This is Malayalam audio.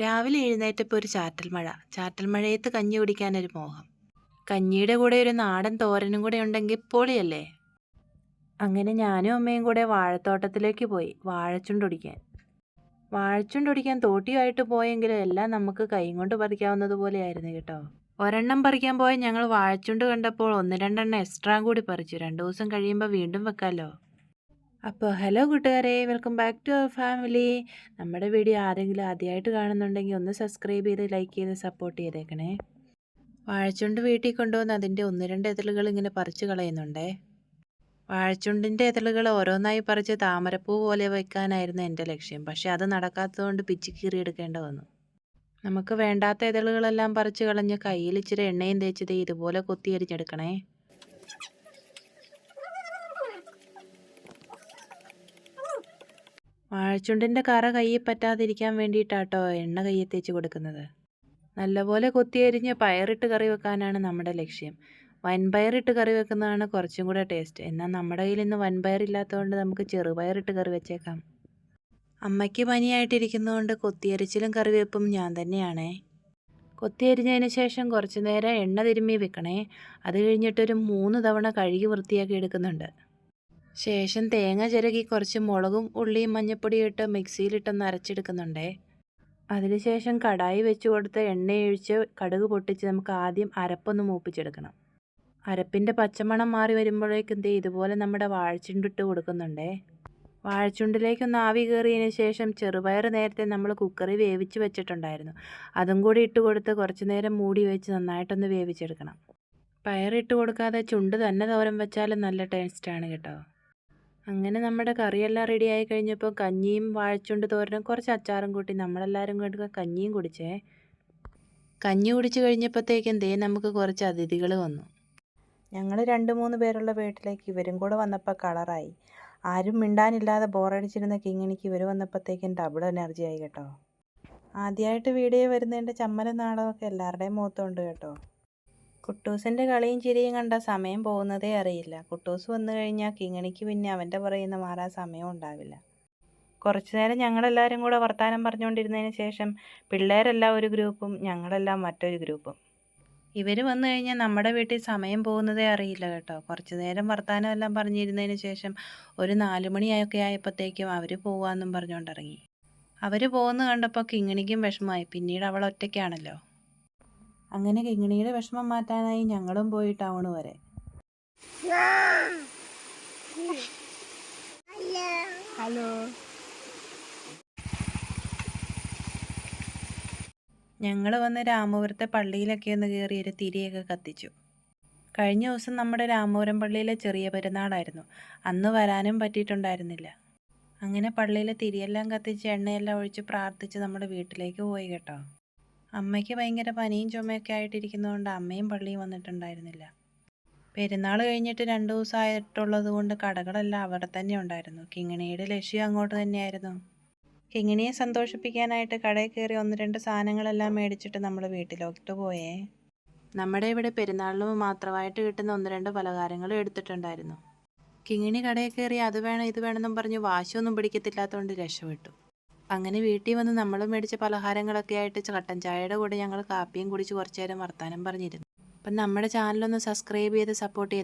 രാവിലെ എഴുന്നേറ്റപ്പോൾ ഒരു ചാറ്റൽ മഴ ചാറ്റൽ മഴയത്ത് കഞ്ഞി കുടിക്കാനൊരു മോഹം. കഞ്ഞിയുടെ കൂടെ ഒരു നാടൻ തോരനും കൂടെ ഉണ്ടെങ്കിൽ പൊളിയല്ലേ? അങ്ങനെ ഞാനും അമ്മയും കൂടെ വാഴത്തോട്ടത്തിലേക്ക് പോയി വാഴച്ചുണ്ടൊടിക്കാൻ വാഴച്ചുണ്ടൊടിക്കാൻ തോട്ടിയുമായിട്ട് പോയെങ്കിലും എല്ലാം നമുക്ക് കൈയും കൊണ്ട് പറിക്കാവുന്നത് പോലെയായിരുന്നു കേട്ടോ. ഒരെണ്ണം പറിക്കാൻ പോയ ഞങ്ങൾ വാഴച്ചുണ്ട് കണ്ടപ്പോൾ ഒന്ന് രണ്ടെണ്ണം എക്സ്ട്രാ കൂടി പറിച്ചു. രണ്ടു ദിവസം കഴിയുമ്പോൾ വീണ്ടും വെക്കാമല്ലോ അപ്പോൾ ഹലോ കൂട്ടുകാരെ welcome back to our family. നമ്മുടെ വീഡിയോ ആരെങ്കിലും ആദ്യമായിട്ട് കാണുന്നുണ്ടെങ്കിൽ ഒന്ന് സബ്സ്ക്രൈബ് ചെയ്ത് ലൈക്ക് ചെയ്ത് സപ്പോർട്ട് ചെയ്തേക്കണേ. വാഴച്ചുണ്ട് വീട്ടിൽ കൊണ്ടുവന്ന് അതിന്റെ ഒന്ന് രണ്ട് ഇതളുകൾ ഇങ്ങനെ പറിച്ച് കളയുന്നുണ്ടേ. വാഴച്ചുണ്ടിന്റെ ഇതളുകൾ ഓരോന്നായി പറിച്ച് താമരപ്പൂ പോലെ വയ്ക്കാനായിരുന്നു എന്റെ ലക്ഷ്യം. പക്ഷേ അത് നടക്കാത്തതുകൊണ്ട് പിച്ചി കീറി എടുക്കേണ്ട വന്നു. നമുക്ക് വേണ്ടാത്ത ഇതളുകളെല്ലാം പറിച്ച് കളഞ്ഞ് കയ്യിൽ ഇച്ചിരി എണ്ണയും തേച്ചത് ഇതുപോലെ കൊത്തിയരിഞ്ഞെടുക്കണേ. വാഴച്ചുണ്ടിന്റെ കറ കയ്യിൽ പറ്റാതിരിക്കാൻ വേണ്ടിയിട്ടാട്ടോ എണ്ണ കയ്യിൽ തേച്ച് കൊടുക്കുന്നത്. നല്ലപോലെ കൊത്തിയരിഞ്ഞ് പയറിട്ട് കറി വെക്കാനാണ് നമ്മുടെ ലക്ഷ്യം. വൻപയറിട്ട് കറി വെക്കുന്നതാണ് കുറച്ചും കൂടെ ടേസ്റ്റ് എന്നാൽ നമ്മുടെ കയ്യിൽ ഇന്ന് വൻപയറില്ലാത്തതുകൊണ്ട് നമുക്ക് ചെറുപയറിട്ട് കറി വെച്ചേക്കാം. അമ്മയ്ക്ക് പനിയായിട്ടിരിക്കുന്നതുകൊണ്ട് കൊത്തിയരിച്ചിലും കറിവേപ്പും ഞാൻ തന്നെയാണേ. കൊത്തിയരിഞ്ഞതിന് ശേഷം കുറച്ച് നേരം എണ്ണ തിരുമ്മി വെക്കണേ. അത് കഴിഞ്ഞിട്ടൊരു മൂന്ന് തവണ കഴുകി വൃത്തിയാക്കി എടുക്കുന്നുണ്ട്. ശേഷം തേങ്ങ ചിരകി കുറച്ച് മുളകും ഉള്ളിയും മഞ്ഞപ്പൊടിയും ഇട്ട് മിക്സിയിലിട്ടൊന്ന് അരച്ചെടുക്കുന്നുണ്ടേ. അതിനുശേഷം കടായി വെച്ച് കൊടുത്ത് എണ്ണയൊഴിച്ച് കടുക് പൊട്ടിച്ച് നമുക്ക് ആദ്യം അരപ്പൊന്ന് മൂപ്പിച്ചെടുക്കണം. അരപ്പിന്റെ പച്ചമണം മാറി വരുമ്പോഴേക്കും ദേ ഇതുപോലെ നമ്മുടെ വാഴച്ചുണ്ടിട്ട് കൊടുക്കുന്നുണ്ടേ. വാഴച്ചുണ്ടിലേക്കൊന്ന് ആവി കയറിയതിന് ശേഷം ചെറുപയർ നേരത്തെ നമ്മൾ കുക്കറിൽ വേവിച്ച് വെച്ചിട്ടുണ്ടായിരുന്നു. അതും കൂടി ഇട്ട് കൊടുത്ത് കുറച്ച് നേരം മൂടി വെച്ച് നന്നായിട്ടൊന്ന് വേവിച്ചെടുക്കണം. പയറിട്ട് കൊടുക്കാതെ ചുണ്ട് തന്നെ തോരൻ വെച്ചാലും നല്ല ടേസ്റ്റാണ് കേട്ടോ. അങ്ങനെ നമ്മുടെ കറിയെല്ലാം റെഡി ആയി കഴിഞ്ഞപ്പോൾ കഞ്ഞിയും വാഴച്ചുണ്ട് തോരനും കുറച്ച് അച്ചാറും കൂട്ടി നമ്മളെല്ലാവരും കൂടി കഞ്ഞിയും കുടിച്ചേ. കഞ്ഞി കുടിച്ച് കഴിഞ്ഞപ്പോഴത്തേക്കും ദേ നമുക്ക് കുറച്ച് അതിഥികൾ വന്നു. ഞങ്ങൾ രണ്ട് മൂന്ന് പേരുള്ള വീട്ടിലേക്ക് ഇവരും കൂടെ വന്നപ്പോൾ കളറായി ആരും മിണ്ടാനില്ലാതെ ബോറടിച്ചിരുന്ന കിങ്ങിണിക്ക് ഇവർ വന്നപ്പോഴത്തേക്കും ഡബിൾ എനർജി ആയി കേട്ടോ. ആദ്യമായിട്ട് വീഡിയോ വരുന്നതിന്റെ ചമ്മലും നാടകമൊക്കെ എല്ലാവരുടെയും മുഖത്തുണ്ട് കേട്ടോ. കുട്ടൂസിന്റെ കളിയും ചിരിയും കണ്ട സമയം പോകുന്നതേ അറിയില്ല. കുട്ടൂസ് വന്നു കഴിഞ്ഞാൽ കിങ്ങണിക്ക് പിന്നെ അവന്റെ പറയുന്ന മാറാൻ സമയം ഉണ്ടാവില്ല. കുറച്ചു നേരം ഞങ്ങളെല്ലാവരും കൂടെ വർത്തമാനം പറഞ്ഞുകൊണ്ടിരുന്നതിന് ശേഷം പിള്ളേരെല്ലാം ഒരു ഗ്രൂപ്പും ഞങ്ങളെല്ലാം മറ്റൊരു ഗ്രൂപ്പും. ഇവർ വന്നു കഴിഞ്ഞാൽ നമ്മുടെ വീട്ടിൽ സമയം പോകുന്നതേ അറിയില്ല കേട്ടോ. കുറച്ചു നേരം വർത്തമാനം എല്ലാം പറഞ്ഞിരുന്നതിന് ശേഷം ഒരു നാല് മണിയൊക്കെ ആയപ്പോഴത്തേക്കും അവർ പോവാന്നും പറഞ്ഞുകൊണ്ടിറങ്ങി. അവർ പോകുന്ന കണ്ടപ്പോൾ കിങ്ങിണിക്കും വിഷമമായി. പിന്നീട് അവൾ ഒറ്റയ്ക്കാണല്ലോ. അങ്ങനെ കിങ്ങിണിയുടെ വിഷമം മാറ്റാനായി ഞങ്ങളും പോയി ടൗണ് വരെ. ഹലോ. ഞങ്ങൾ വന്ന് രാമപുരത്തെ പള്ളിയിലൊക്കെ ഒന്ന് കയറി ഒരു തിരിയൊക്കെ കത്തിച്ചു. കഴിഞ്ഞ ദിവസം നമ്മുടെ രാമപുരം പള്ളിയിലെ ചെറിയ പെരുന്നാളായിരുന്നു. അന്ന് വരാനും പറ്റിയിട്ടുണ്ടായിരുന്നില്ല. അങ്ങനെ പള്ളിയിലെ തിരിയെല്ലാം കത്തിച്ച് എണ്ണയെല്ലാം ഒഴിച്ച് പ്രാർത്ഥിച്ച് നമ്മുടെ വീട്ടിലേക്ക് പോയി കേട്ടോ. അമ്മയ്ക്ക് ഭയങ്കര പനിയും ചുമയൊക്കെ ആയിട്ടിരിക്കുന്നതുകൊണ്ട് അമ്മയും പള്ളിയും വന്നിട്ടുണ്ടായിരുന്നില്ല. പെരുന്നാൾ കഴിഞ്ഞിട്ട് രണ്ട് ദിവസമായിട്ടുള്ളത് കൊണ്ട് കടകളെല്ലാം അവിടെ തന്നെ ഉണ്ടായിരുന്നു. കിങ്ങിണിയുടെ ലക്ഷ്യം അങ്ങോട്ട് തന്നെയായിരുന്നു. കിങ്ങിണിയെ സന്തോഷിപ്പിക്കാനായിട്ട് കടയിൽ കയറി ഒന്ന് രണ്ട് സാധനങ്ങളെല്ലാം മേടിച്ചിട്ട് നമ്മൾ വീട്ടിലോട്ട് പോയേ. നമ്മുടെ ഇവിടെ പെരുന്നാളിന് മാത്രമായിട്ട് കിട്ടുന്ന ഒന്ന് രണ്ട് പലഹാരങ്ങളും എടുത്തിട്ടുണ്ടായിരുന്നു. കിങ്ങിണി കടയിൽ കയറി അത് വേണം ഇത് വേണമെന്നും പറഞ്ഞ് വാശിയൊന്നും പിടിക്കത്തില്ലാത്തതുകൊണ്ട് രക്ഷപ്പെട്ടു. അങ്ങനെ വീട്ടിൽ വന്ന് നമ്മൾ മേടിച്ച പലഹാരങ്ങളൊക്കെ ആയിട്ട് കട്ടൻ ചായയുടെ കൂടെ ഞങ്ങൾ കാപ്പിയും കുടിച്ച് കുറച്ച് നേരം വർത്താനം പറഞ്ഞിരുന്നു. അപ്പം നമ്മുടെ ചാനലൊന്ന് സബ്സ്ക്രൈബ് ചെയ്ത് സപ്പോർട്ട് ചെയ്ത്